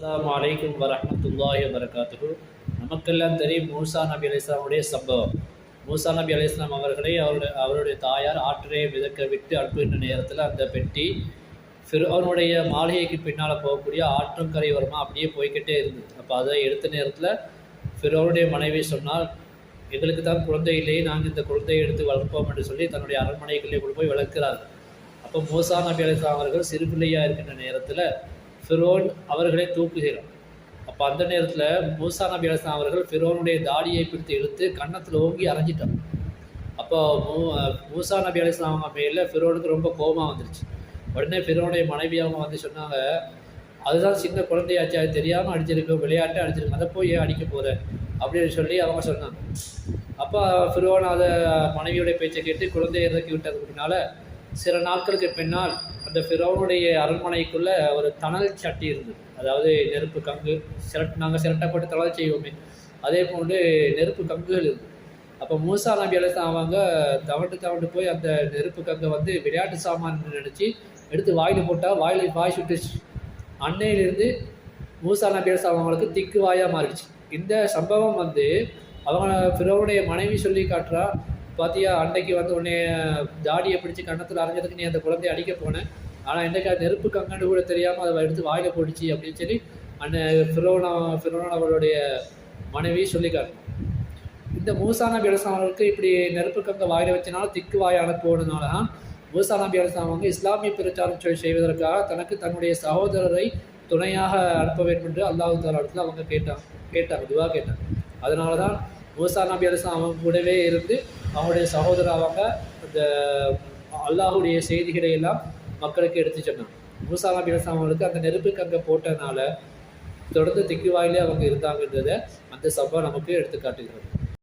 அஸ்லாம் வலைக்கம் வரமத்துல்லாஹி வரகாத்துகு நமக்கெல்லாம் தெரியும் மூசா நபி அலிஸ்லாமுடைய சம்பவம். மூசா நபி அலிஸ்லாம் அவர்களை அவருடைய அவருடைய தாயார் ஆற்றிலே மிதக்க விட்டு அனுப்புகின்ற நேரத்தில் அந்த பெட்டி அவனுடைய மாளிகைக்கு பின்னால் போகக்கூடிய ஆற்றங்கரை வரமா அப்படியே போய்க்கிட்டே இருந்தது. அப்போ அதை எடுத்த நேரத்தில் ஃபிரோனுடைய மனைவி சொன்னால் எங்களுக்கு தான் குழந்தை இல்லையே நாங்கள் இந்த குழந்தையை எடுத்து வளர்ப்போம் என்று சொல்லி தன்னுடைய அரண்மனைகளிலே கொண்டு போய் வளர்க்கிறார்கள் அப்போ மூசா நபி அலிஸ்லாம் அவர்கள் சிறு பிள்ளையாக இருக்கின்ற நேரத்தில் ஃபிரோன் அவர்களை தூக்குகிறார் அப்போ அந்த நேரத்தில் மூசா நபி அலிஸ்லாம் அவர்கள் ஃபிரோனுடைய தாடியை பிடித்து இழுத்து கன்னத்தில் ஓங்கி அரைஞ்சிட்டார். அப்போ மூ மூசா நபி அலிஸ்லாம் அவங்க மேலே ஃபிரோனுக்கு ரொம்ப கோபம் வந்துருச்சு. உடனே ஃபிரோனுடைய மனைவி அவங்க வந்து சொன்னாங்க அதுதான் சின்ன குழந்தையாச்சு அது தெரியாமல் அடிச்சிருக்கோம் விளையாட்டு அடிச்சிருக்கோம் அதை போய் ஏன் அடிக்க போகிற அப்படின்னு சொல்லி அவங்க சொன்னாங்க. அப்போ ஃபிரோன் அதை மனைவியுடைய பேச்சை கேட்டு குழந்தையை இறக்கி விட்டதுக்கு பின்னால் சில நாட்களுக்கு பின்னால் அந்த ஃபிரோனுடைய அரண்மனைக்குள்ளே ஒரு தணல் சட்டி இருந்தது. அதாவது நெருப்பு கங்கு சிரட் நாங்கள் சிரட்டப்பட்டு தலை செய்வோமே. அதே போன்று நெருப்பு கங்குகள் இருந்தது. அப்போ மூசா நம்பி அவங்க தவண்டு தவண்டு போய் அந்த நெருப்பு கங்கை வந்து விளையாட்டு சாமான் நினச்சி எடுத்து வாயில் போட்டால் வாயில் வாய் சுட்டுச்சு. அன்னையிலிருந்து மூசா நபி அவங்களுக்கு திக்கு வாயாக மாறிடுச்சு. இந்த சம்பவம் வந்து அவங்க ஃபிரோனுடைய மனைவி சொல்லி காட்டுறா பார்த்தியா அன்னைக்கு வந்து உன்னை தாடியை பிடிச்சி கன்னத்தில் அரைஞ்சதுக்கு நீ அந்த குழந்தைய அடிக்க போனேன் ஆனால் இன்றைக்கு அது நெருப்பு கங்கன்னு கூட தெரியாமல் அதை எடுத்து வாயில் போடுச்சு அப்படின்னு சொல்லி அண்ணன் ஃபிரோனா ஃபிரோனா அவருடைய மனைவி சொல்லிக்காரு இந்த மூசா நபி அலிஸ்லாம் இப்படி நெருப்பு கங்க வாயில் வச்சனால திக்கு வாய் போனதுனால தான் மூசா நபி அலிஸ்லாம் இஸ்லாமிய பிரச்சாரம் செய்வதற்காக தனக்கு தன்னுடைய சகோதரரை துணையாக அனுப்ப வேண்டும் என்று அல்லாஹு தாலா இடத்துல அவங்க கேட்டாங்க கேட்டாங்க இதுவாக கேட்டாங்க. அதனால தான் மூசா நபி அலிஸ்லாம் அவங்க கூடவே இருந்து அவங்களுடைய சகோதராவாக அந்த இந்த அல்லாஹுடைய செய்திகளை எல்லாம் மக்களுக்கு எடுத்து சொன்னாங்க. மூசா நபி அலிஸ்லாம் அவங்களுக்கு அந்த நெருப்புக்கு அங்கே போட்டனால தொடர்ந்து திக்கு வாயிலே அவங்க இருந்தாங்கன்றதை அந்த சம்பவம் நமக்கு எடுத்து காட்டுகிறது.